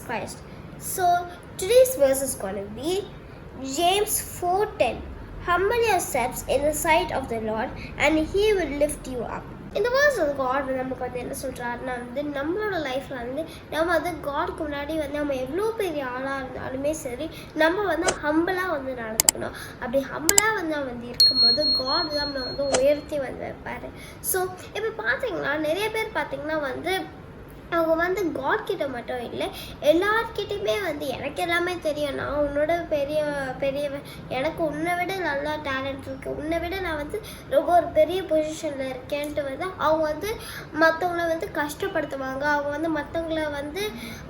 Christ. So today's verse is going to be James 4:10. Humble yourselves in the sight of the Lord, and He will lift you up. இந்த verse வந்து God நமக்கு வந்து என்ன சொல்கிறாருன்னா வந்து நம்மளோட லைஃப்பில் வந்து நம்ம வந்து காட்க்கு முன்னாடி வந்து நம்ம எவ்வளோ பெரிய ஆளாக இருந்தாலுமே சரி நம்ம வந்து ஹம்பிளாக வந்து நடந்துக்கணும் அப்படி ஹம்பிளாக வந்து நம்ம வந்து இருக்கும்போது காட் நம்மளை வந்து உயர்த்தி வந்து வைப்பார் ஸோ இப்போ பார்த்தீங்கன்னா நிறைய பேர் பார்த்தீங்கன்னா வந்து அவங்க வந்து காட்கிட்ட மட்டும் இல்லை எல்லார்கிட்டையுமே வந்து எனக்கு எல்லாமே தெரியும். நான் உன்னோட பெரிய பெரியவன் எனக்கு உன்னை விட நல்லா டேலண்ட் இருக்குது உன்னை விட நான் வந்து ரொம்ப ஒரு பெரிய பொசிஷனில் இருக்கேன்ட்டு வந்து அவங்க வந்து மற்றவங்கள வந்து கஷ்டப்படுத்துவாங்க. அவங்க வந்து மற்றவங்கள வந்து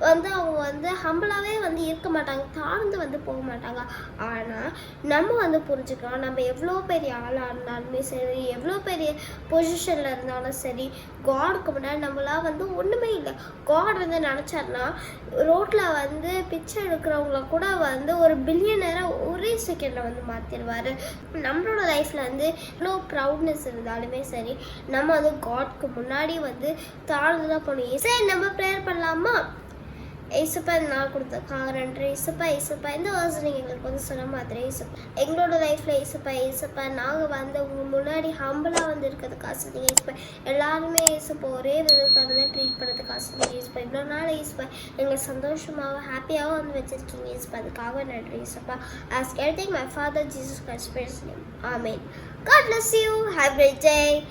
வந்து அவங்க வந்து ஹம்பிளாகவே வந்து இருக்க மாட்டாங்க. தாழ்ந்து வந்து போக மாட்டாங்க. ஆனால் நம்ம வந்து புரிஞ்சுக்கலாம் நம்ம எவ்வளோ பெரிய ஆளாக இருந்தாலுமே சரி எவ்வளோ பெரிய பொசிஷனில் இருந்தாலும் சரி காடுக்கு முன்னாடி நம்மளாம் வந்து ஒன்றுமே இல்லை காட் வந்து நினச்சார்னா ரோட்டில் வந்து பிச்சை எடுக்கிறவங்கள கூட வந்து ஒரு பில்லியனராக ஒரே செகண்டில் வந்து மாற்றிடுவார் நம்மளோட லைஃப்பில் வந்து இவ்வளோ ப்ரௌட்னஸ் இருந்தாலுமே சரி நம்ம வந்து காட்க்கு முன்னாடி வந்து தாழ்ந்து தான் போகணும். சரி நம்ம ப்ரேயர் பண்ணலாமா? இசுப்பா இந்த நாள் கொடுத்ததுக்காக நன்றி இசுப்பா இசுப்பா இந்த வருஷம் நீங்கள் எங்களுக்கு வந்து சொன்ன மாதிரி இசுப்பா எங்களோட லைஃப்பில் இசுப்பா இசுப்பா நாங்கள் வந்து உங்கள் முன்னாடி ஹம்பிளாக வந்து இருக்கிறதுக்கு ஆசைங்க இசுப்பா எல்லாருமே இசுப்பா ஒரே விதத்தில் வந்து ட்ரீட் பண்ணுறதுக்கு ஆசைங்க இசுப்பா இவ்வளோ நாள் இசுப்பா எங்களை சந்தோஷமாகவும் ஹாப்பியாகவும் வந்து வச்சுருக்கீங்க இசுப்பா அதுக்காக நன்றி இசுப்பா as everything my father Jesus Christ praise name. Amen. God bless you. Have a great